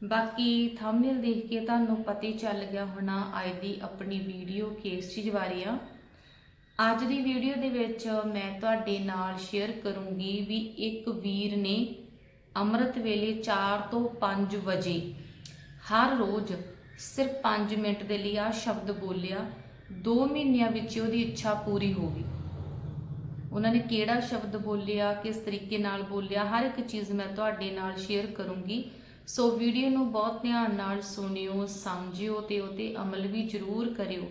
ਬਾਕੀ ਥੰਬਨੇਲ ਦੇਖ ਕੇ ਤੁਹਾਨੂੰ ਪਤਾ ਹੀ ਚੱਲ ਗਿਆ ਹੋਣਾ ਅੱਜ ਦੀ ਆਪਣੀ ਵੀਡੀਓ ਕਿਸ ਚੀਜ਼ ਬਾਰੇ ਆ। ਅੱਜ ਦੀ ਵੀਡੀਓ ਦੇ ਵਿੱਚ ਮੈਂ ਤੁਹਾਡੇ ਨਾਲ ਸ਼ੇਅਰ ਕਰੂੰਗੀ ਵੀ ਇੱਕ ਵੀਰ ਨੇ ਅੰਮ੍ਰਿਤ ਵੇਲੇ 4 ਤੋਂ 5 ਵਜੇ ਹਰ ਰੋਜ਼ ਸਿਰਫ 5 ਮਿੰਟ ਦੇ ਲਈ ਆ ਸ਼ਬਦ ਬੋਲਿਆ 2 ਮਹੀਨਿਆਂ ਵਿੱਚ ਉਹਦੀ ਇੱਛਾ ਪੂਰੀ ਹੋ ਗਈ। ਉਹਨਾਂ ਨੇ ਕਿਹੜਾ ਸ਼ਬਦ ਬੋਲਿਆ, ਕਿਸ ਤਰੀਕੇ ਨਾਲ ਬੋਲਿਆ, ਹਰ ਇੱਕ ਚੀਜ਼ ਮੈਂ ਤੁਹਾਡੇ ਨਾਲ ਸ਼ੇਅਰ ਕਰੂੰਗੀ। ਸੋ ਵੀਡੀਓ ਨੂੰ ਬਹੁਤ ਧਿਆਨ ਨਾਲ ਸੁਣਿਓ, ਸਮਝਿਓ ਤੇ ਉਤੇ ਅਮਲ ਵੀ ਜ਼ਰੂਰ ਕਰਿਓ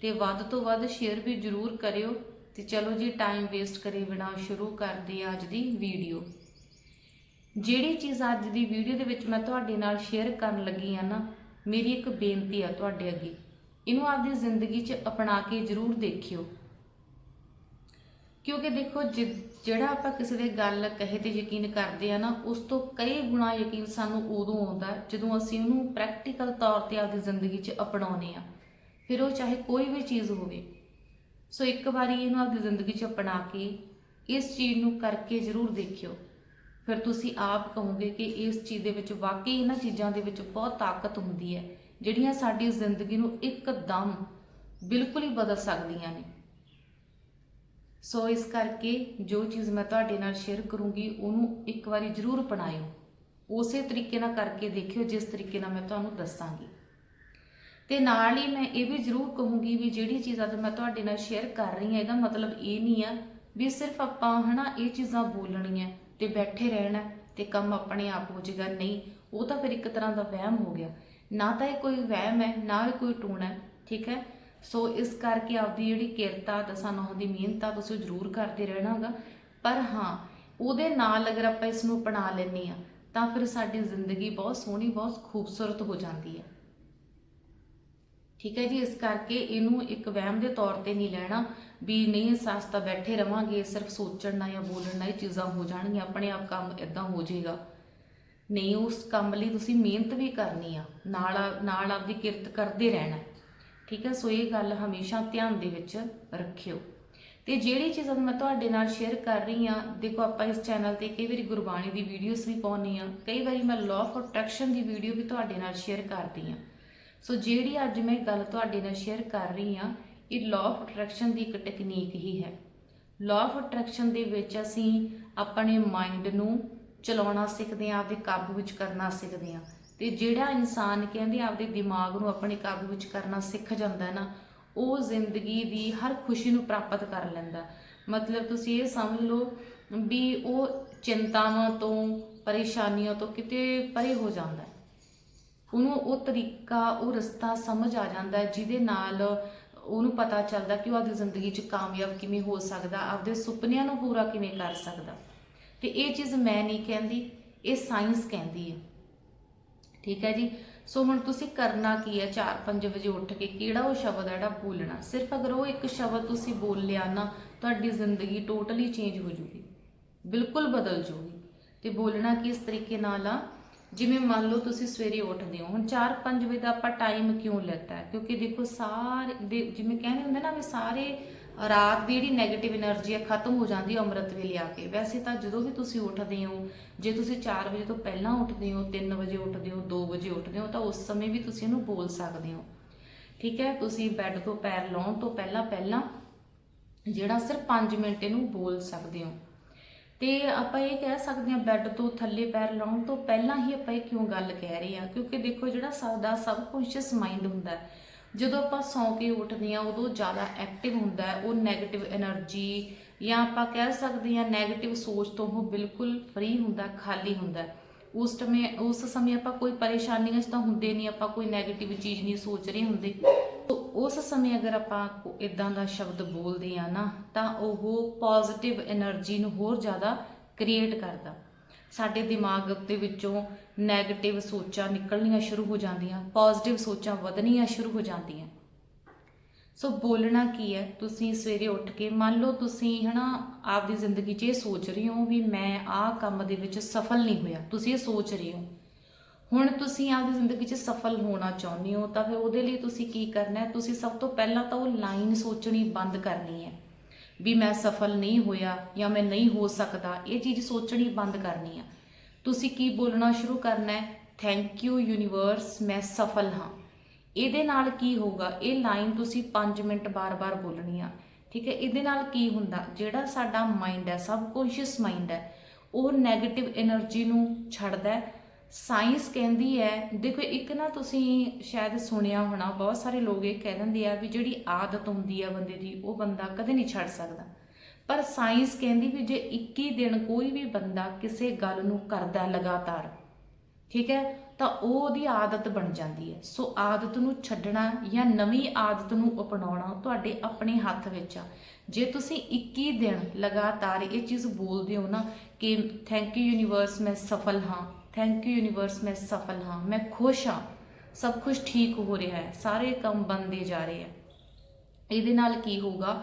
ਤੇ ਵੱਧ ਤੋਂ ਵੱਧ ਸ਼ੇਅਰ ਵੀ ਜ਼ਰੂਰ ਕਰਿਓ ਤੇ ਚਲੋ ਜੀ ਟਾਈਮ ਵੇਸਟ ਕਰੇ ਬਿਨਾ ਸ਼ੁਰੂ ਕਰਦੇ ਹਾਂ ਅੱਜ ਦੀ ਵੀਡੀਓ ਜਿਹੜੀ ਚੀਜ਼ ਅੱਜ ਦੀ ਵੀਡੀਓ ਦੇ ਵਿੱਚ ਮੈਂ ਤੁਹਾਡੇ ਨਾਲ ਸ਼ੇਅਰ ਕਰਨ ਲੱਗੀ ਆ ਨਾ, ਮੇਰੀ ਇੱਕ ਬੇਨਤੀ ਆ ਤੁਹਾਡੇ ਅੱਗੇ। ਇਹਨੂੰ ਆਪਦੀ ਜ਼ਿੰਦਗੀ 'ਚ ਅਪਣਾ ਕੇ ਜ਼ਰੂਰ ਦੇਖਿਓ। ਕਿਉਂਕਿ ਦੇਖੋ, ਜਿ- ਜਿਹੜਾ ਆਪਾਂ ਕਿਸੇ ਦੇ ਗੱਲ ਕਹੇ ਤੇ ਯਕੀਨ ਕਰਦੇ ਆ ਨਾ, ਉਸ ਤੋਂ ਕਈ ਗੁਣਾ ਯਕੀਨ ਸਾਨੂੰ ਉਦੋਂ ਆਉਂਦਾ ਹੈ ਜਦੋਂ ਅਸੀਂ ਉਹਨੂੰ ਪ੍ਰੈਕਟੀਕਲ ਤੌਰ ਤੇ ਆਪਦੀ ਜ਼ਿੰਦਗੀ 'ਚ ਅਪਣਾਉਂਦੇ ਆ। ਫਿਰ ਉਹ ਚਾਹੇ ਕੋਈ ਵੀ ਚੀਜ਼ ਹੋਵੇ। ਸੋ ਇੱਕ ਵਾਰੀ ਇਹਨੂੰ ਆਪਦੀ ਜ਼ਿੰਦਗੀ 'ਚ ਅਪਣਾ ਕੇ ਇਸ ਚੀਜ਼ ਨੂੰ ਕਰਕੇ ਜ਼ਰੂਰ ਦੇਖਿਓ। ਫਿਰ ਤੁਸੀਂ ਆਪ ਕਹੋਗੇ ਕਿ ਇਸ ਚੀਜ਼ ਦੇ ਵਿੱਚ ਵਾਕਈ ਇਹਨਾਂ ਚੀਜ਼ਾਂ ਦੇ ਵਿੱਚ ਬਹੁਤ ਤਾਕਤ ਹੁੰਦੀ ਹੈ, ਜਿਹੜੀਆਂ ਸਾਡੀ ਜ਼ਿੰਦਗੀ ਨੂੰ ਇੱਕਦਮ ਬਿਲਕੁਲ ਹੀ ਬਦਲ ਸਕਦੀਆਂ ਨੇ। ਸੋ ਇਸ ਕਰਕੇ ਜੋ ਚੀਜ਼ ਮੈਂ ਤੁਹਾਡੇ ਨਾਲ ਸ਼ੇਅਰ ਕਰੂੰਗੀ, ਉਹਨੂੰ ਇੱਕ ਵਾਰੀ ਜ਼ਰੂਰ ਅਪਣਾਇਓ ਉਸੇ ਤਰੀਕੇ ਨਾਲ ਕਰਕੇ ਦੇਖਿਓ, ਜਿਸ ਤਰੀਕੇ ਨਾਲ ਮੈਂ ਤੁਹਾਨੂੰ ਦੱਸਾਂਗੀ। ਤੇ ਨਾਲ ਹੀ ਮੈਂ ਇਹ ਵੀ ਜ਼ਰੂਰ ਕਹੂੰਗੀ ਵੀ ਜਿਹੜੀ ਚੀਜ਼ਾਂ ਤਾਂ ਮੈਂ ਤੁਹਾਡੇ ਨਾਲ ਸ਼ੇਅਰ ਕਰ ਰਹੀ ਹਾਂ, ਇਹਦਾ ਮਤਲਬ ਇਹ ਨਹੀਂ ਆ ਵੀ ਸਿਰਫ ਆਪਾਂ ਹਨਾ ਇਹ ਚੀਜ਼ਾਂ ਬੋਲਣੀਆਂ ਤੇ ਬੈਠੇ ਰਹਿਣਾ ਤੇ ਕੰਮ ਆਪਣੇ ਆਪ ਹੋ ਜਾਏਗਾ। ਨਹੀਂ, ਉਹ ਤਾਂ ਫਿਰ ਇੱਕ ਤਰ੍ਹਾਂ ਦਾ ਵਹਿਮ ਹੋ ਗਿਆ। ਨਾ ਤਾਂ ਇਹ ਕੋਈ ਵਹਿਮ ਹੈ, ਨਾ ਇਹ ਕੋਈ ਟੂਣਾ ਹੈ, ਠੀਕ ਹੈ? ਸੋ ਇਸ ਕਰਕੇ ਆਪਦੀ ਜਿਹੜੀ ਕਿਰਤਾ ਦਸਾਂ ਨੌਂ ਦੀ ਮਿਹਨਤ ਆ ਤੁਸੀਂ ਜ਼ਰੂਰ ਕਰਦੇ ਰਹਿਣਾਗਾ। ਪਰ ਹਾਂ, ਉਹਦੇ ਨਾਲ ਅਗਰ ਆਪਾਂ ਇਸ ਨੂੰ ਅਪਣਾ ਲੈਂਦੇ ਆ ਤਾਂ ਫਿਰ ਸਾਡੀ ਜ਼ਿੰਦਗੀ ਬਹੁਤ ਸੋਹਣੀ, ਬਹੁਤ ਖੂਬਸੂਰਤ ਹੋ ਜਾਂਦੀ ਹੈ। ਠੀਕ ਹੈ ਜੀ, ਇਸ ਕਰਕੇ ਇਹਨੂੰ ਇੱਕ ਵਹਿਮ ਦੇ ਤੌਰ ਤੇ ਨਹੀਂ ਲੈਣਾ ਵੀ ਨਹੀਂ ਸਸਤਾ ਬੈਠੇ ਰਵਾਂਗੇ, ਸਿਰਫ ਸੋਚਣ ਨਾਲ ਜਾਂ ਬੋਲਣ ਨਾਲ ਇਹ ਚੀਜ਼ਾਂ ਹੋ ਜਾਣਗੀਆਂ, ਆਪਣੇ ਆਪ ਕੰਮ ਇਦਾਂ ਹੋ ਜਾਏਗਾ। ਨਹੀਂ, ਉਸ ਕੰਮ ਲਈ ਤੁਸੀਂ ਮਿਹਨਤ ਵੀ ਕਰਨੀ ਆ, ਨਾਲ ਨਾਲ ਆਪਦੀ ਕਿਰਤ ਕਰਦੇ ਰਹਿਣਾ। ਠੀਕ ਹੈ? ਸੋ ਇਹ ਗੱਲ ਹਮੇਸ਼ਾ ਧਿਆਨ ਦੇ ਵਿੱਚ ਰੱਖਿਓ। ਤੇ ਜਿਹੜੀ ਚੀਜ਼ ਮੈਂ ਤੁਹਾਡੇ ਨਾਲ ਸ਼ੇਅਰ ਕਰ ਰਹੀ ਆ ਦੇਖੋ ਆਪਾਂ ਇਸ ਚੈਨਲ ਤੇ ਕਈ ਵਾਰੀ ਗੁਰਬਾਣੀ ਦੀ ਵੀਡੀਓਜ਼ ਵੀ ਪਾਉਣੀ ਆ ਕਈ ਵਾਰੀ ਮੈਂ ਲਾਅ ਆਫ ਅਟਰੈਕਸ਼ਨ ਦੀ ਵੀਡੀਓ ਵੀ ਤੁਹਾਡੇ ਨਾਲ ਸ਼ੇਅਰ ਕਰਦੀ ਆ ਸੋ ਜਿਹੜੀ ਅੱਜ ਮੈਂ ਗੱਲ ਤੁਹਾਡੇ ਨਾਲ ਸ਼ੇਅਰ ਕਰ ਰਹੀ ਆ ਇਹ ਲਾਅ ਆਫ ਅਟਰੈਕਸ਼ਨ ਦੀ ਇੱਕ ਟੈਕਨੀਕ ਹੀ ਹੈ। ਲਾਅ ਆਫ ਅਟਰੈਕਸ਼ਨ ਦੇ ਵਿੱਚ ਅਸੀਂ ਆਪਣੇ ਮਾਈਂਡ ਨੂੰ ਚਲਾਉਣਾ ਸਿੱਖਦੇ ਆ ਆਪਦੇ ਕਾਬੂ ਵਿੱਚ ਕਰਨਾ ਸਿੱਖਦੇ ਆ ਤੇ ਜਿਹੜਾ ਇਨਸਾਨ ਕਹਿੰਦੇ ਆਪਦੇ ਦਿਮਾਗ ਨੂੰ ਆਪਣੇ ਕਾਬੂ ਵਿੱਚ ਕਰਨਾ ਸਿੱਖ ਜਾਂਦਾ ਨਾ, ਉਹ ਜ਼ਿੰਦਗੀ ਦੀ ਹਰ ਖੁਸ਼ੀ ਨੂੰ ਪ੍ਰਾਪਤ ਕਰ ਲੈਂਦਾ। ਮਤਲਬ ਤੁਸੀਂ ਇਹ ਸਮਝ ਲਓ ਵੀ ਉਹ ਚਿੰਤਾਵਾਂ ਤੋਂ, ਪਰੇਸ਼ਾਨੀਆਂ ਤੋਂ ਕਿਤੇ ਪਰੇ ਹੋ ਜਾਂਦਾ। ਹੈ ਉਹਨੂੰ ਉਹ ਤਰੀਕਾ, ਉਹ ਰਸਤਾ ਸਮਝ ਆ ਜਾਂਦਾ ਹੈ ਜਿਹਦੇ ਨਾਲ ਉਹਨੂੰ ਪਤਾ ਚੱਲਦਾ ਕਿ ਉਹ ਆਪਦੀ ਜ਼ਿੰਦਗੀ 'ਚ ਕਾਮਯਾਬ ਕਿਵੇਂ ਹੋ ਸਕਦਾ, ਆਪਦੇ ਸੁਪਨਿਆਂ ਨੂੰ ਪੂਰਾ ਕਿਵੇਂ ਕਰ ਸਕਦਾ। ਤੇ ਇਹ ਚੀਜ਼ ਮੈਂ ਨਹੀਂ ਕਹਿੰਦੀ, ਇਹ ਸਾਇੰਸ ਕਹਿੰਦੀ ਹੈ। ਠੀਕ ਹੈ ਜੀ? ਸੋ ਹੁਣ ਤੁਸੀਂ ਕਰਨਾ ਕੀ ਹੈ? 4-5 ਵਜੇ ਉੱਠ ਕੇ ਕਿਹੜਾ ਉਹ ਸ਼ਬਦ ਹੈ ਜਿਹੜਾ ਬੋਲਣਾ? ਸਿਰਫ ਅਗਰ ਉਹ ਇੱਕ ਸ਼ਬਦ ਤੁਸੀਂ ਬੋਲ ਲਿਆ ਨਾ, ਤੁਹਾਡੀ ਜ਼ਿੰਦਗੀ ਟੋਟਲੀ ਚੇਂਜ ਹੋ ਜੂਗੀ। ਬਿਲਕੁਲ ਬਦਲ ਜੂਗੀ। ਤੇ ਬੋਲਣਾ ਕਿਸ ਤਰੀਕੇ ਨਾਲ ਆ? ਜਿਵੇਂ ਮੰਨ ਲਓ ਤੁਸੀਂ ਸਵੇਰੇ ਉੱਠਦੇ ਹੋ। ਹੁਣ 4-5 ਵਜੇ ਦਾ ਆਪਾਂ ਟਾਈਮ ਕਿਉਂ ਲੈਤਾ ਕਿਉਂਕਿ ਦੇਖੋ ਸਾਰੇ, ਦੇ- ਜਿਵੇਂ ਕਹਿੰਦੇ ਹੁੰਦੇ ਨਾ ਵੀ ਸਾਰੇ ਰਾਤ ਦੀ ਜਿਹੜੀ 네ਗੇਟਿਵ એનર્ਜੀ ਹੈ ਖਤਮ ਹੋ ਜਾਂਦੀ ਹੈ ਅੰਮ੍ਰਿਤ ਵੇਲੇ ਆ ਕੇ। ਵੈਸੇ ਤਾਂ ਜਦੋਂ ਵੀ ਤੁਸੀਂ ਉੱਠਦੇ ਹੋ, ਜੇ ਤੁਸੀਂ 4 ਵਜੇ ਤੋਂ ਪਹਿਲਾਂ ਉੱਠਦੇ ਹੋ 3 ਵਜੇ ਉੱਠਦੇ ਹੋ 2 ਵਜੇ ਉੱਠਦੇ ਹੋ, ਤਾਂ ਉਸ ਸਮੇਂ ਵੀ ਤੁਸੀਂ ਇਹਨੂੰ ਬੋਲ ਸਕਦੇ ਹੋ। ਠੀਕ ਹੈ? ਤੁਸੀਂ ਬੈੱਡ ਤੋਂ ਪੈਰ ਲਾਉਣ ਤੋਂ ਪਹਿਲਾਂ ਪਹਿਲਾਂ ਜਿਹੜਾ ਸਿਰਫ 5 ਮਿੰਟ ਇਹਨੂੰ ਬੋਲ ਸਕਦੇ ਹੋ। ਤੇ ਆਪਾਂ ਇਹ ਕਹਿ ਸਕਦੇ ਹਾਂ, ਬੈੱਡ ਤੋਂ ਥੱਲੇ ਪੈਰ ਲਾਉਣ ਤੋਂ ਪਹਿਲਾਂ ਹੀ ਆਪਾਂ ਇਹ ਕਿਉਂ ਗੱਲ ਕਹਿ ਰਹੇ ਹਾਂ ਕਿਉਂਕਿ ਦੇਖੋ ਜਿਹੜਾ ਸਾਡਾ ਸਬਕੌਂਸ਼ੀਅਸ ਮਾਈਂਡ ਹੁੰਦਾ ਹੈ ਜਦੋਂ ਆਪਾਂ ਸੌਂ ਕੇ ਉੱਠਦੇ ਆ ਉਦੋਂ ਜ਼ਿਆਦਾ ਐਕਟਿਵ ਹੁੰਦਾ ਹੈ, ਉਹ 네ਗੇਟਿਵ એનર્ਜੀ ਜਾਂ ਆਪਾਂ ਕਹਿ ਸਕਦੇ ਆ 네ਗੇਟਿਵ ਸੋਚ ਤੋਂ ਉਹ ਬਿਲਕੁਲ ਫਰੀ ਹੁੰਦਾ, ਖਾਲੀ ਹੁੰਦਾ ਉਸ ਸਮੇਂ ਉਸ ਸਮੇਂ ਆਪਾਂ ਕੋਈ ਪਰੇਸ਼ਾਨੀਆਂ 'ਚ ਤਾਂ ਹੁੰਦੇ ਨਹੀਂ, ਆਪਾਂ ਕੋਈ 네ਗੇਟਿਵ ਚੀਜ਼ ਨਹੀਂ ਸੋਚ ਰਹੇ ਹੁੰਦੇ। ਉਸ ਸਮੇਂ ਅਗਰ ਆਪਾਂ ਇਦਾਂ ਦਾ ਸ਼ਬਦ ਬੋਲਦੇ ਆ ਨਾ, ਤਾਂ ਉਹ ਪੋਜ਼ਿਟਿਵ એનર્ਜੀ ਨੂੰ ਹੋਰ ਜ਼ਿਆਦਾ ਕ੍ਰੀਏਟ ਕਰਦਾ। ਸਾਡੇ ਦਿਮਾਗ ਦੇ ਵਿੱਚੋਂ 네ਗੇਟਿਵ ਸੋਚਾਂ ਨਿਕਲਣੀਆਂ ਸ਼ੁਰੂ ਹੋ ਜਾਂਦੀਆਂ ਪੋਜ਼ਿਟਿਵ ਸੋਚਾਂ ਵਧਣੀਆਂ ਸ਼ੁਰੂ ਹੋ ਜਾਂਦੀਆਂ। ਸੋ ਬੋਲਣਾ ਕੀ ਹੈ? ਤੁਸੀਂ ਸਵੇਰੇ ਉੱਠ ਕੇ ਮੰਨ ਲਓ ਤੁਸੀਂ ਹਨਾ ਆਪਦੀ ਜ਼ਿੰਦਗੀ 'ਚ ਇਹ ਸੋਚ ਰਹੇ ਹੋ ਵੀ ਮੈਂ ਆਹ ਕੰਮ ਦੇ ਵਿੱਚ ਸਫਲ ਨਹੀਂ ਹੋਇਆ, ਤੁਸੀਂ ਇਹ ਸੋਚ ਰਹੇ ਹੋ। ਹੁਣ ਤੁਸੀਂ ਆਪਦੀ ਜ਼ਿੰਦਗੀ 'ਚ ਸਫਲ ਹੋਣਾ ਚਾਹੁੰਦੇ ਹੋ ਤਾਂ ਫਿਰ ਉਹਦੇ ਲਈ ਤੁਸੀਂ ਕੀ ਕਰਨਾ ਹੈ? ਤੁਸੀਂ ਸਭ ਤੋਂ ਪਹਿਲਾਂ ਤਾਂ ਉਹ ਲਾਈਨ ਸੋਚਣੀ ਬੰਦ ਕਰਨੀ ਹੈ। ਵੀ ਮੈਂ ਸਫਲ ਨਹੀਂ ਹੋਇਆ ਜਾਂ ਮੈਂ ਨਹੀਂ ਹੋ ਸਕਦਾ, ਇਹ ਚੀਜ਼ ਸੋਚਣੀ ਬੰਦ ਕਰਨੀ ਆ। ਤੁਸੀਂ ਕੀ ਬੋਲਣਾ ਸ਼ੁਰੂ ਕਰਨਾ ਹੈ? ਥੈਂਕ ਯੂ ਯੂਨੀਵਰਸ ਮੈਂ ਸਫਲ ਹਾਂ। ਇਹਦੇ ਨਾਲ ਕੀ ਹੋਊਗਾ? ਇਹ ਲਾਈਨ ਤੁਸੀਂ 5 ਮਿੰਟ ਬਾਰ-ਬਾਰ ਬੋਲਣੀ ਆ। ਠੀਕ ਹੈ, ਇਹਦੇ ਨਾਲ ਕੀ ਹੁੰਦਾ? ਜਿਹੜਾ ਸਾਡਾ ਮਾਈਂਡ ਹੈ ਸਬਕੌਂਸ਼ੀਅਸ ਮਾਈਂਡ ਹੈ, ਉਹ 네ਗੇਟਿਵ એનર્ਜੀ ਨੂੰ ਛੱਡਦਾ ਸਾਇੰਸ ਕਹਿੰਦੀ ਹੈ, ਦੇਖੋ ਇੱਕ ਨਾ ਤੁਸੀਂ ਸ਼ਾਇਦ ਸੁਣਿਆ ਹੋਣਾ, ਬਹੁਤ ਸਾਰੇ ਲੋਕ ਇਹ ਕਹਿ ਦਿੰਦੇ ਆ ਵੀ ਜਿਹੜੀ ਆਦਤ ਹੁੰਦੀ ਆ ਬੰਦੇ ਦੀ, ਉਹ ਬੰਦਾ ਕਦੇ ਨਹੀਂ ਛੱਡ ਸਕਦਾ। ਪਰ ਸਾਇੰਸ ਕਹਿੰਦੀ ਵੀ ਜੇ 21 ਦਿਨ ਕੋਈ ਵੀ ਬੰਦਾ ਕਿਸੇ ਗੱਲ ਨੂੰ ਕਰਦਾ ਲਗਾਤਾਰ, ਠੀਕ ਹੈ, ਤਾਂ ਉਹ ਉਹਦੀ ਆਦਤ ਬਣ ਜਾਂਦੀ ਹੈ। ਸੋ ਆਦਤ ਨੂੰ ਛੱਡਣਾ ਜਾਂ ਨਵੀਂ ਆਦਤ ਨੂੰ ਅਪਣਾਉਣਾ ਤੁਹਾਡੇ ਆਪਣੇ ਹੱਥ ਵਿੱਚ ਆ। ਜੇ ਤੁਸੀਂ 21 ਦਿਨ ਲਗਾਤਾਰ ਇਹ ਚੀਜ਼ ਬੋਲਦੇ ਹੋ ਨਾ ਕਿ ਥੈਂਕ ਯੂ ਯੂਨੀਵਰਸ ਮੈਂ ਸਫਲ ਹਾਂ ਥੈਂਕ ਯੂ ਯੂਨੀਵਰਸ ਮੈਂ ਸਫਲ ਹਾਂ, ਮੈਂ ਖੁਸ਼ ਹਾਂ। ਸਭ ਕੁਝ ਠੀਕ ਹੋ ਰਿਹਾ ਹੈ, ਸਾਰੇ ਕੰਮ ਬਣਦੇ ਜਾ ਰਹੇ ਹੈ। ਇਹਦੇ ਨਾਲ ਕੀ ਹੋਊਗਾ?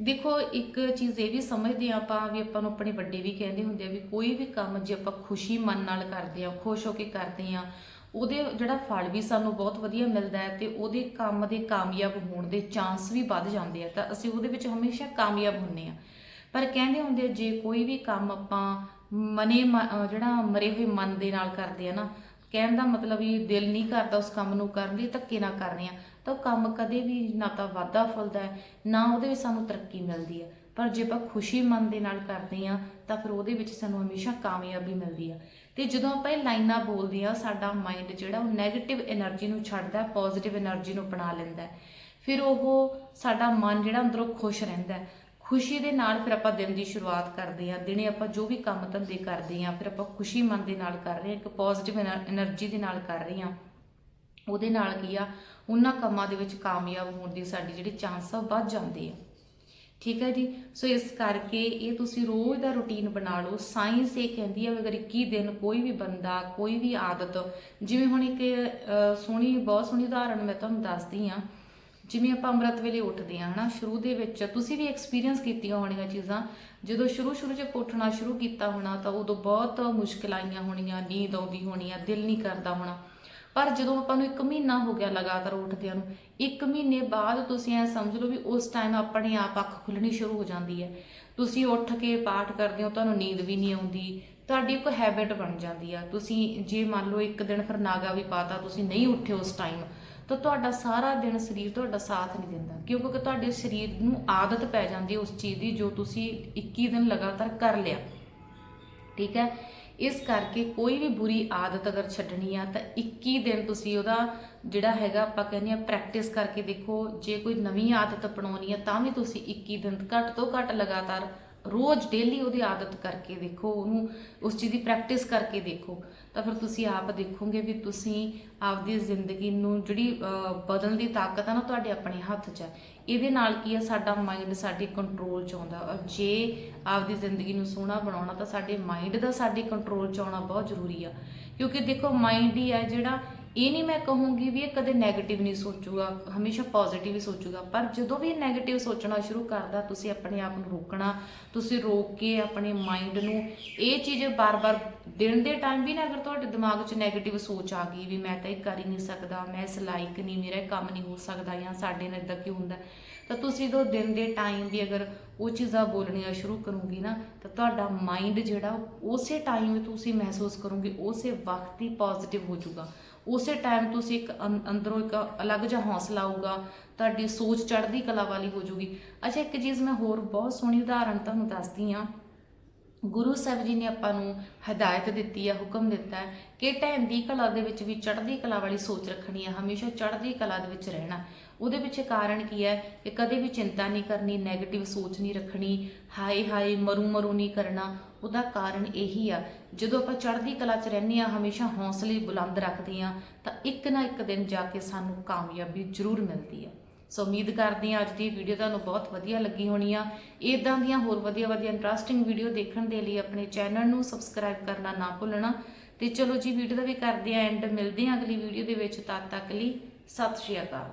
ਦੇਖੋ, ਇੱਕ ਚੀਜ਼ ਇਹ ਵੀ ਸਮਝਦੇ ਆ ਆਪਾਂ ਵੀ ਆਪਾਂ ਨੂੰ ਆਪਣੇ ਵੱਡੇ ਵੀ ਕਹਿੰਦੇ ਹੁੰਦੇ ਆ ਵੀ ਕੋਈ ਵੀ ਕੰਮ ਜੇ ਆਪਾਂ ਖੁਸ਼ੀ ਮਨ ਨਾਲ ਕਰਦੇ ਆ ਖੁਸ਼ ਹੋ ਕੇ ਕਰਦੇ ਆ ਉਹਦੇ ਜਿਹੜਾ ਫਲ ਵੀ ਸਾਨੂੰ ਬਹੁਤ ਵਧੀਆ ਮਿਲਦਾ ਹੈ ਤੇ ਉਹਦੇ ਕੰਮ ਦੇ ਕਾਮਯਾਬ ਹੋਣ ਦੇ ਚਾਂਸ ਵੀ ਵੱਧ ਜਾਂਦੇ ਆ। ਤਾਂ ਅਸੀਂ ਉਹਦੇ ਵਿੱਚ ਹਮੇਸ਼ਾ ਕਾਮਯਾਬ ਹੁੰਨੇ ਆ ਪਰ ਕਹਿੰਦੇ ਹੁੰਦੇ ਜੇ ਕੋਈ ਵੀ ਕੰਮ ਆਪਾਂ ਮਨੇ ਜਿਹੜਾ ਮਰੇ ਹੋਏ ਮਨ ਦੇ ਨਾਲ ਕਰਦੇ ਆ ਨਾ, ਕਹਿਣ ਦਾ ਮਤਲਬ ਇਹ ਦਿਲ ਨਹੀਂ ਕਰਦਾ ਉਸ ਕੰਮ ਨੂੰ ਕਰਨ ਲਈ, ਧੱਕੇ ਨਾਲ ਕਰ ਰਹੇ ਆ, ਤਾਂ ਉਹ ਕੰਮ ਕਦੇ ਵੀ ਨਾ ਤਾਂ ਵਾਧਾ ਫੁੱਲਦਾ ਹੈ, ਨਾ ਉਹਦੇ ਵਿੱਚ ਸਾਨੂੰ ਤਰੱਕੀ ਮਿਲਦੀ ਹੈ। ਪਰ ਜੇ ਆਪਾਂ ਖੁਸ਼ੀ ਮਨ ਦੇ ਨਾਲ ਕਰਦੇ ਆ ਤਾਂ ਫਿਰ ਉਹਦੇ ਵਿੱਚ ਸਾਨੂੰ ਹਮੇਸ਼ਾ ਕਾਮਯਾਬੀ ਮਿਲਦੀ ਆ। ਤੇ ਜਦੋਂ ਆਪਾਂ ਇਹ ਲਾਈਨਾਂ ਬੋਲਦੇ ਆ ਸਾਡਾ ਮਾਈਂਡ ਜਿਹੜਾ ਉਹ 네ਗੇਟਿਵ એનર્ਜੀ ਨੂੰ ਛੱਡਦਾ ਪੋਜ਼ਿਟਿਵ એનર્ਜੀ ਨੂੰ ਅਪਣਾ ਲੈਂਦਾ ਫਿਰ ਉਹ ਸਾਡਾ ਮਨ ਜਿਹੜਾ ਅੰਦਰੋਂ ਖੁਸ਼ ਰਹਿੰਦਾ ਹੈ। ਖੁਸ਼ੀ ਦੇ ਨਾਲ ਫਿਰ ਆਪਾਂ ਦਿਨ ਦੀ ਸ਼ੁਰੂਆਤ ਕਰਦੇ ਹਾਂ, ਦਿਨੇ ਆਪਾਂ ਜੋ ਵੀ ਕੰਮ ਧੰਦੇ ਕਰਦੇ ਹਾਂ, ਫਿਰ ਆਪਾਂ ਖੁਸ਼ੀ ਮਨ ਦੇ ਨਾਲ ਕਰ ਰਹੇ ਹਾਂ, ਇੱਕ ਪੋਜ਼ਿਟਿਵ એનર્ਜੀ ਦੇ ਨਾਲ ਕਰ ਰਹੇ ਹਾਂ। ਉਹਦੇ ਨਾਲ ਕੀ ਆ, ਉਹਨਾਂ ਕੰਮਾਂ ਦੇ ਵਿੱਚ ਕਾਮਯਾਬ ਹੋਣ ਦੀ ਸਾਡੀ ਜਿਹੜੀ ਚਾਂਸ ਆ ਵੱਧ ਜਾਂਦੇ ਆ। ਠੀਕ ਹੈ ਜੀ? ਸੋ ਇਸ ਕਰਕੇ ਇਹ ਤੁਸੀਂ ਰੋਜ਼ ਦਾ ਰੁਟੀਨ ਬਣਾ ਲਓ। ਸਾਇੰਸ ਇਹ ਕਹਿੰਦੀ ਹੈ ਅਗਰ 21 ਦਿਨ ਕੋਈ ਵੀ ਬੰਦਾ, ਕੋਈ ਵੀ ਆਦਤ, ਜਿਵੇਂ ਹੁਣ ਇੱਕ ਸੋਹਣੀ, ਬਹੁਤ ਸੋਹਣੀ ਉਦਾਹਰਣ ਮੈਂ ਤੁਹਾਨੂੰ ਦੱਸਦੀ ਆ ਜਿਵੇਂ ਆਪਾਂ ਅੰਮ੍ਰਿਤ ਵੇਲੇ ਉੱਠਦੇ ਆ ਹਨਾ, ਸ਼ੁਰੂ ਦੇ ਵਿੱਚ ਤੁਸੀਂ ਵੀ ਐਕਸਪੀਰੀਅੰਸ ਕੀਤੀਆਂ ਹੋਣੀਆਂ ਚੀਜ਼ਾਂ। ਜਦੋਂ ਸ਼ੁਰੂ ਸ਼ੁਰੂ 'ਚ ਉੱਠਣਾ ਸ਼ੁਰੂ ਕੀਤਾ ਹੋਣਾ, ਤਾਂ ਉਦੋਂ ਬਹੁਤ ਮੁਸ਼ਕਿਲ ਆਈਆਂ ਹੋਣੀਆਂ, ਨੀਂਦ ਆਉਂਦੀ ਹੋਣੀ ਆ, ਦਿਲ ਨਹੀਂ ਕਰਦਾ ਹੋਣਾ। ਪਰ ਜਦੋਂ ਆਪਾਂ ਨੂੰ 1 ਮਹੀਨਾ ਹੋ ਗਿਆ ਲਗਾਤਾਰ ਉੱਠਦਿਆਂ ਨੂੰ 1 ਮਹੀਨੇ ਬਾਅਦ ਤੁਸੀਂ ਐ ਸਮਝ ਲਓ ਵੀ ਉਸ ਟਾਈਮ ਆਪਣੇ ਆਪ ਅੱਖ ਖੁੱਲਣੀ ਸ਼ੁਰੂ ਹੋ ਜਾਂਦੀ ਹੈ। ਤੁਸੀਂ ਉੱਠ ਕੇ ਪਾਠ ਕਰਦੇ ਹੋ, ਤੁਹਾਨੂੰ ਨੀਂਦ ਵੀ ਨਹੀਂ ਆਉਂਦੀ, ਤੁਹਾਡੀ ਇੱਕ ਹੈਬਿਟ ਬਣ ਜਾਂਦੀ ਆ। ਤੁਸੀਂ ਜੇ ਮੰਨ ਲਓ ਇੱਕ ਦਿਨ ਫਿਰ ਨਾਗਾ ਵੀ ਪਾਤਾ, ਤੁਸੀਂ ਨਹੀਂ ਉੱਠੇ ਉਸ ਟਾਈਮ ਤਾਂ ਤੁਹਾਡਾ ਸਾਰਾ ਦਿਨ ਸਰੀਰ ਤੁਹਾਡਾ ਸਾਥ ਨਹੀਂ ਦਿੰਦਾ। ਕਿਉਂਕਿ ਤੁਹਾਡੇ ਸਰੀਰ ਨੂੰ ਆਦਤ ਪੈ ਜਾਂਦੀ ਹੈ ਉਸ ਚੀਜ਼ ਦੀ ਜੋ ਤੁਸੀਂ 21 ਦਿਨ ਲਗਾਤਾਰ ਕਰ ਲਿਆ। ਠੀਕ ਹੈ? ਇਸ ਕਰਕੇ ਕੋਈ ਵੀ ਬੁਰੀ ਆਦਤ ਅਗਰ ਛੱਡਣੀ ਆ, ਤਾਂ 21 ਦਿਨ ਤੁਸੀਂ ਉਹਦਾ ਜਿਹੜਾ ਹੈਗਾ ਆਪਾਂ ਕਹਿੰਦੇ ਆ ਪ੍ਰੈਕਟਿਸ ਕਰਕੇ ਦੇਖੋ, ਜੇ ਕੋਈ ਨਵੀਂ ਆਦਤ ਅਪਣਾਉਣੀ ਆ, ਤਾਂ ਵੀ ਤੁਸੀਂ 21 ਦਿਨ ਘੱਟ ਤੋਂ ਘੱਟ ਲਗਾਤਾਰ ਰੋਜ਼ ਡੇਲੀ ਉਹਦੀ ਆਦਤ ਕਰਕੇ ਦੇਖੋ ਉਹਨੂੰ ਉਸ ਚੀਜ਼ ਦੀ ਪ੍ਰੈਕਟਿਸ ਕਰਕੇ ਦੇਖੋ। ਤਾਂ ਫਿਰ ਤੁਸੀਂ ਆਪ ਦੇਖੋਗੇ ਵੀ ਤੁਸੀਂ ਆਪਦੀ ਜ਼ਿੰਦਗੀ ਨੂੰ ਜਿਹੜੀ ਅਹ, ਬਦਲਣ ਦੀ ਤਾਕਤ ਆ ਨਾ ਤੁਹਾਡੇ ਆਪਣੇ ਹੱਥ 'ਚ ਹੈ ਇਹਦੇ ਨਾਲ ਕੀ ਆ ਸਾਡਾ ਮਾਈਂਡ ਸਾਡੇ ਕੰਟਰੋਲ 'ਚ ਆਉਂਦਾ। ਔਰ ਜੇ ਆਪਦੀ ਜ਼ਿੰਦਗੀ ਨੂੰ ਸੋਹਣਾ ਬਣਾਉਣਾ ਤਾਂ ਸਾਡੇ ਮਾਈਂਡ ਦਾ ਸਾਡੇ ਕੰਟਰੋਲ 'ਚ ਆਉਣਾ ਬਹੁਤ ਜ਼ਰੂਰੀ ਆ। ਕਿਉਂਕਿ ਦੇਖੋ ਮਾਈਂਡ ਹੀ ਆ ਜਿਹੜਾ ਇਹ ਨਹੀਂ ਮੈਂ ਕਹੂੰਗੀ ਵੀ ਇਹ ਕਦੇ ਨੈਗੇਟਿਵ ਨਹੀਂ ਸੋਚੂਗਾ, ਹਮੇਸ਼ਾ ਪੋਜ਼ਿਟਿਵ ਹੀ ਸੋਚੂਗਾ। ਪਰ ਜਦੋਂ ਵੀ ਇਹ 네ਗੇਟਿਵ ਸੋਚਣਾ ਸ਼ੁਰੂ ਕਰਦਾ, ਤੁਸੀਂ ਆਪਣੇ ਆਪ ਨੂੰ ਰੋਕਣਾ, ਤੁਸੀਂ ਰੋਕ ਕੇ ਆਪਣੇ ਮਾਈਂਡ ਨੂੰ ਇਹ ਚੀਜ਼ ਬਾਰ-ਬਾਰ ਦਿਨ ਦੇ ਟਾਈਮ ਵੀ ਨਾ ਅਗਰ ਤੁਹਾਡੇ ਦਿਮਾਗ 'ਚ ਨੈਗੇਟਿਵ ਸੋਚ ਆ ਗਈ ਵੀ ਮੈਂ ਤਾਂ ਇਹ ਕਰ ਹੀ ਨਹੀਂ ਸਕਦਾ, ਮੈਂ ਇਸ ਲਾਇਕ ਨਹੀਂ, ਮੇਰਾ ਇਹ ਕੰਮ ਨਹੀਂ ਹੋ ਸਕਦਾ ਜਾਂ ਸਾਡੇ ਨਾਲ ਇਦਾਂ ਕੀ ਹੁੰਦਾ, ਤਾਂ ਤੁਸੀਂ ਜਦੋਂ ਦਿਨ ਦੇ ਟਾਈਮ ਵੀ ਅਗਰ ਉਹ ਚੀਜ਼ਾਂ ਬੋਲਣੀਆਂ ਸ਼ੁਰੂ ਕਰੂੰਗੀ ਨਾ, ਤਾਂ ਤੁਹਾਡਾ ਮਾਈਂਡ ਜਿਹੜਾ, ਉਸੇ ਟਾਈਮ ਤੁਸੀਂ ਮਹਿਸੂਸ ਕਰੋਗੇ, ਉਸੇ ਵਕਤ ਹੀ ਪੋਜ਼ਿਟਿਵ ਹੋ ਜਾਊਗਾ। ਉਸੇ ਟਾਈਮ ਤੁਸੀਂ ਇੱਕ ਅੰ- ਅੰਦਰੋਂ ਇੱਕ ਅਲੱਗ ਜਿਹਾ ਹੌਸਲਾ ਆਊਗਾ, ਤੁਹਾਡੀ ਸੋਚ ਚੜ੍ਹਦੀ ਕਲਾ ਵਾਲੀ ਹੋ ਜਾਊਗੀ। ਅੱਛਾ, ਇੱਕ ਚੀਜ਼ ਮੈਂ ਹੋਰ ਬਹੁਤ ਸੋਹਣੀ ਉਦਾਹਰਨ ਤੁਹਾਨੂੰ ਦੱਸਦੀ ਹਾਂ। ਗੁਰੂ ਸਾਹਿਬ ਜੀ ਨੇ ਆਪਾਂ ਨੂੰ ਹਦਾਇਤ ਦਿੱਤੀ ਹੈ ਹੁਕਮ ਦਿੱਤਾ ਹੈ ਕਿ ਢਹਿੰਦੀ ਕਲਾ ਦੇ ਵਿੱਚ ਵੀ, ਚੜ੍ਹਦੀ ਕਲਾ ਵਾਲੀ ਸੋਚ ਰੱਖਣੀ ਹੈ ਹਮੇਸ਼ਾ ਚੜ੍ਹਦੀ ਕਲਾ ਦੇ ਵਿੱਚ ਰਹਿਣਾ। ਉਹਦੇ ਪਿੱਛੇ ਕਾਰਨ ਕੀ ਹੈ ਕਿ ਕਦੇ ਵੀ ਚਿੰਤਾ ਨਹੀਂ ਕਰਨੀ 네ਗੇਟਿਵ ਸੋਚ ਨਹੀਂ ਰੱਖਣੀ, ਹਾਏ ਹਾਏ, ਮਰੂ ਮਰੂ ਨਹੀਂ ਕਰਨਾ। ਉਹਦਾ ਕਾਰਨ ਇਹੀ ਆ, ਜਦੋਂ ਆਪਾਂ ਚੜ੍ਹਦੀ ਕਲਾ 'ਚ ਰਹਿੰਦੇ ਆ, ਹਮੇਸ਼ਾ ਹੌਸਲੇ ਬੁਲੰਦ ਰੱਖਦੇ ਆ, ਤਾਂ ਇੱਕ ਨਾ ਇੱਕ ਦਿਨ ਜਾ ਕੇ ਸਾਨੂੰ ਕਾਮਯਾਬੀ ਜ਼ਰੂਰ ਮਿਲਦੀ ਆ। ਸੋ ਉਮੀਦ ਕਰਦੀ ਹਾਂ ਅੱਜ ਦੀ ਵੀਡੀਓ ਤੁਹਾਨੂੰ ਬਹੁਤ ਵਧੀਆ ਲੱਗੀ ਹੋਣੀ ਆ। ਇਦਾਂ ਦੀਆਂ ਹੋਰ ਵਧੀਆ ਵਧੀਆ ਇੰਟਰਸਟਿੰਗ ਵੀਡੀਓ ਦੇਖਣ ਦੇ ਲਈ ਆਪਣੇ ਚੈਨਲ ਨੂੰ ਸਬਸਕ੍ਰਾਈਬ ਕਰਨਾ ਨਾ ਭੁੱਲਣਾ। ਤੇ ਚਲੋ ਜੀ ਵੀਡੀਓ ਦਾ ਵੀ ਕਰਦੇ ਆਂ ਐਂਡ ਮਿਲਦੇ ਆਂ ਅਗਲੀ ਵੀਡੀਓ ਦੇ ਵਿੱਚ। ਤਦ ਤੱਕ ਲਈ ਸਤਿ ਸ਼੍ਰੀ ਅਕਾਲ